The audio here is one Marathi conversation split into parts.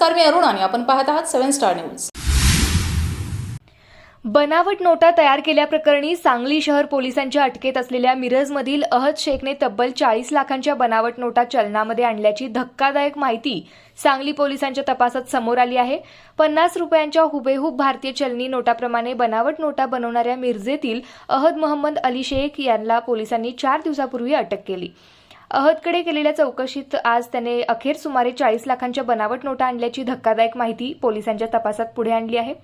नमस्कार मी अरुण आणि आपण पाहत आहात सेव्हन स्टार न्यूज बनावट नोटा तयार केल्याप्रकरणी सांगली शहर पोलिसांच्या अटकेत असलेल्या मिरजमधील अहद शेखने तब्बल चाळीस लाखांच्या बनावट नोटा चलनामध्ये आणल्याची धक्कादायक माहिती सांगली पोलिसांच्या तपासात समोर आली आहे. पन्नास रुपयांच्या हुबेहूब भारतीय चलनी नोटाप्रमाणे बनावट नोटा बनवणाऱ्या मिरजेतील अहद मोहम्मद अली शेख यांना पोलिसांनी चार दिवसापूर्वी अटक केली. अहदकडे केलेल्या चौकशीत आज त्याने अखेर सुमारे चाळीस लाखांच्या बनावट नोटा आणल्याची धक्कादायक माहिती पोलिसांच्या तपासात पुढे आणली आहे.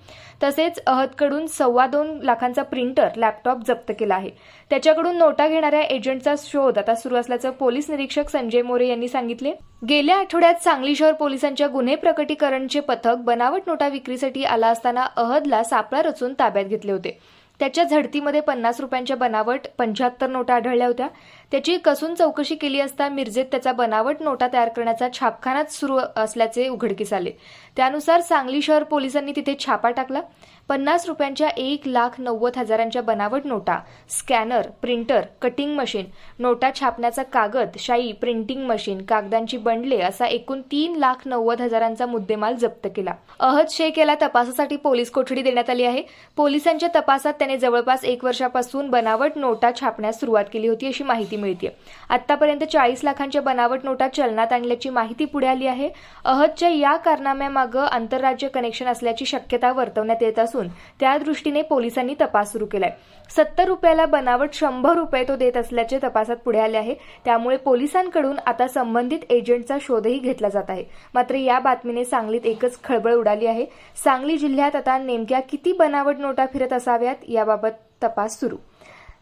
तसेच अहदकडून सव्वा दोन लाखांचा प्रिंटर लॅपटॉप जप्त केला आहे. त्याच्याकडून नोटा घेणाऱ्या एजंटचा शोध आता सुरू असल्याचं पोलीस निरीक्षक संजय मोरे यांनी सांगितले. गेल्या आठवड्यात सांगली शहर पोलिसांच्या गुन्हे प्रकटीकरणचे पथक बनावट नोटा विक्रीसाठी आला असताना अहदला सापळा रचून ताब्यात घेतले होते. त्याच्या झडतीमध्ये पन्नास रुपयांच्या बनावट पंच्याहत्तर नोटा आढळल्या होत्या. त्याची कसून चौकशी केली असता मिरजेत त्याचा बनावट नोटा तयार करण्याचा छापखानाच सुरू असल्याचे उघडकीस आले. त्यानुसार सांगली शहर पोलिसांनी तिथे छापा टाकला. पन्नास रुपयांच्या एक लाख नव्वद हजारांच्या बनावट नोटा स्कॅनर प्रिंटर कटिंग मशीन नोटा छापण्याचा कागद शाई प्रिंटिंग मशीन कागदांची बंडले असा एकूण तीन लाख नव्वद हजारांचा मुद्देमाल जप्त केला. अहद शेख याला तपासासाठी पोलीस कोठडी देण्यात आली आहे. पोलिसांच्या तपासात त्याने जवळपास एक वर्षापासून बनावट नोटा छापण्यास सुरुवात केली होती अशी माहिती मिळते आतापर्यंत चाळीस लाखांच्या बनावट नोटा चलनात आणल्याची माहिती पुढे आली आहे. अहदच्या या कारनाम्यामागं आंतरराज्य कनेक्शन असल्याची शक्यता वर्तवण्यात येत असून त्या दृष्टीने पोलिसांनी तपास सुरू केलाय. सत्तर रुपयाला बनावट शंभर रुपये तो देत असल्याचे तपासात पुढे आले आहे. त्यामुळे पोलिसांकडून आता संबंधित एजंटचा शोधही घेतला जात आहे. मात्र या बातमीने सांगलीत एकच खळबळ उडाली आहे. सांगली जिल्ह्यात आता नेमक्या किती बनावट नोटा फिरत असाव्यात याबाबत तपास सुरू.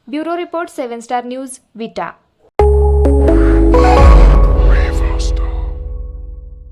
Bureau report seven star news Vita